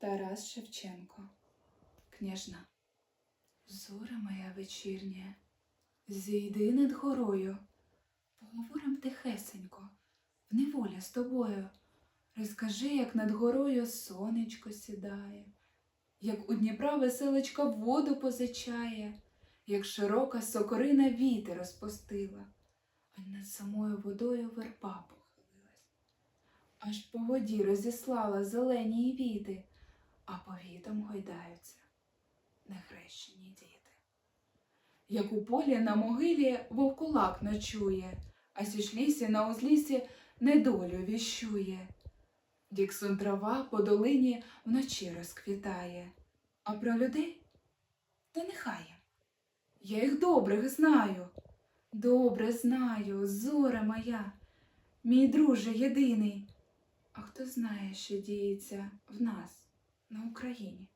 Тарас Шевченко. Княжна. Зоре моя вечірня, зійди над горою, поговорим тихесенько, в неволі з тобою. Розкажи, як над горою сонечко сідає, як у Дніпра веселочка воду позичає, як широка сокорина віти розпустила, а над самою водою верба похилилась. Аж по воді розіслала зелені віти, а повітом гойдаються нехрещені діти. Як у полі на могилі вовкулак ночує, а сіж лісі на узлісі недолю віщує. Діксон трава по долині вночі розквітає, а про людей та нехай. Я їх добрих знаю, добре знаю, зоре моя, мій друже єдиний. А хто знає, що діється в нас на Україні?